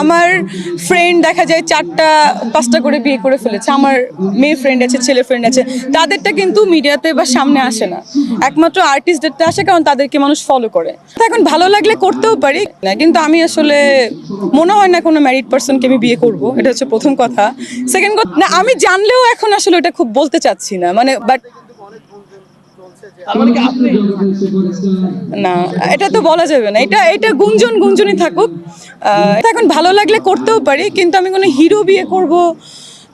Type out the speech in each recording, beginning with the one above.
আমার ফ্রেন্ড দেখা যায় চারটা, পাঁচটা করে বিয়ে করে ফেলেছে। আমার মেয়ে ফ্রেন্ড আছে, ছেলে ফ্রেন্ড আছে। তাদেরটা কিন্তু মিডিয়াতে বা সামনে আসে না। একমাত্র আর্টিস্টদেরটা আসে, কারণ তাদেরকে মানুষ ফলো করে। এখন ভালো লাগলে করতেও পারি, না, কিন্তু আমি আসলে মনে হয় না কোনো ম্যারিড পার্সনকে আমি বিয়ে করব। এটা হচ্ছে প্রথম কথা। সেকেন্ড কথা, না, আমি জানলেও এখন আসলে এটা খুব বলতে চাচ্ছি না। মানে বাট না, এটা তো বলা যাবে না। এটা এটা গুঞ্জন গুঞ্জনই থাকুক। এখন ভালো লাগলে করতেও পারি, কিন্তু আমি কোনো হিরো বিয়ে করব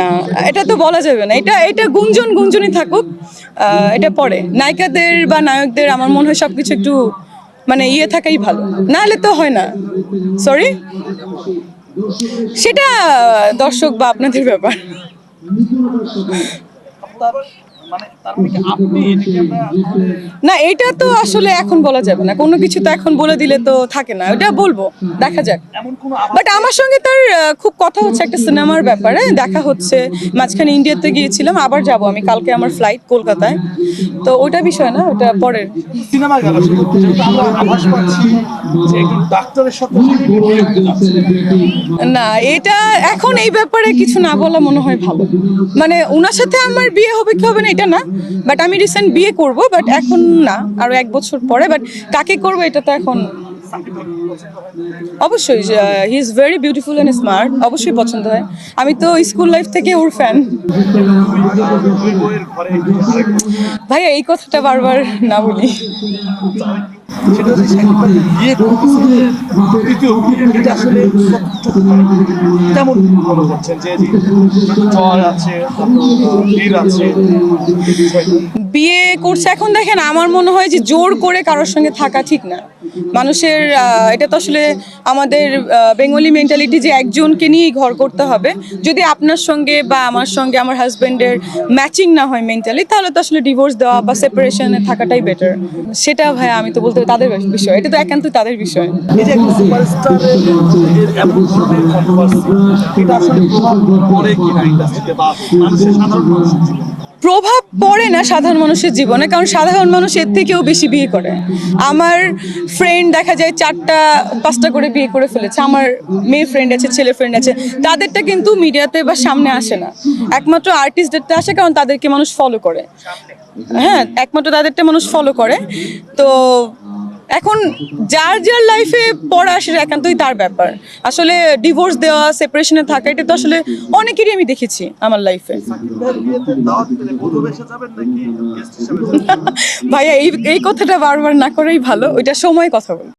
না এটা তো বলা যাবে না। এটা এটা গুঞ্জন গুঞ্জনই থাকুক। এটা পরে নায়িকাদের বা নায়কদের আমার মনে হয় সবকিছু একটু মানে ইয়ে থাকাই ভালো। না হলে তো হয় না। সরি সেটা দর্শক বা আপনাদের ব্যাপার। মানে মানে আসলে না এটা তো আসলে এখন বলা যাবে না। কোনো কিছু তো এখন বলে দিলে তো থাকে না। ওটা বলব দেখা যাক। বাট আমার সঙ্গে তার খুব কথা হচ্ছে একটা সিনেমার ব্যাপারে। দেখা হচ্ছে। মাঝখানে ইন্ডিয়াতে গিয়েছিলাম আবার যাব আমি। কালকে আমার ফ্লাইট কলকাতায়। তো ওটা বিষয় না ওটা পরের। সিনেমা গেল। না এটা এখন এই ব্যাপারে কিছু না বলা মনে হয় ভালো। মানে ওনার সাথে আমার বিয়ে হবে কি হবে না এটা না বাট আমি রিসেন্ট বিয়ে করব বাট এখন না, আরও এক বছর পরে বাট কাকে করব এটা তো এখন অবশ্যই he is very beautiful and smart অবশ্যই পছন্দ হয়। আমি তো স্কুল লাইফ থেকে ওর ফ্যান ভাইয়া, এই কথাটা বারবার না বলি। সেটা হচ্ছে সাকিব বিয়ে করতেছে এটা আসলে তেমন মনে করছেন যে জ্বর আছে ভিড় আছে। বিয়ে করছে এখন দেখেন, আমার মনে হয় যে জোর করে কারোর সঙ্গে থাকা ঠিক না। মানুষের এটা তো আসলে আমাদের বেঙ্গলি মেন্টালিটি যে একজনকে নিয়েই ঘর করতে হবে। যদি আপনার সঙ্গে বা আমার সঙ্গে আমার হাজব্যান্ডের ম্যাচিং না হয় মেন্টালি তাহলে তো আসলে ডিভোর্স দেওয়া বা সেপারেশনে থাকাটাই বেটার সেটা ভাই, আমি তো বলতে তাদের বিষয়, এটা তো একান্ত তাদের বিষয়? প্রভাব পড়ে না সাধারণ মানুষের জীবনে, কারণ সাধারণ মানুষ এর থেকেও বেশি বিয়ে করে। আমার ফ্রেন্ড দেখা যায় চারটা, পাঁচটা করে বিয়ে করে ফেলেছে। আমার মেয়ে ফ্রেন্ড আছে, ছেলে ফ্রেন্ড আছে। তাদেরটা কিন্তু মিডিয়াতে বা সামনে আসে না। একমাত্র আর্টিস্টদেরটা আসে কারণ তাদেরকে মানুষ ফলো করে। হ্যাঁ একমাত্র তাদেরটা মানুষ ফলো করে। তো এখন যার যার লাইফে পড়া সেটা একান্তই তার ব্যাপার আসলে ডিভোর্স দেওয়া সেপারেশনে থাকা এটা তো আসলে অনেকেরই আমি দেখেছি আমার লাইফে? ভাইয়া এই এই কথাটা বারবার না করেই ভালো ওইটা সময় কথা বল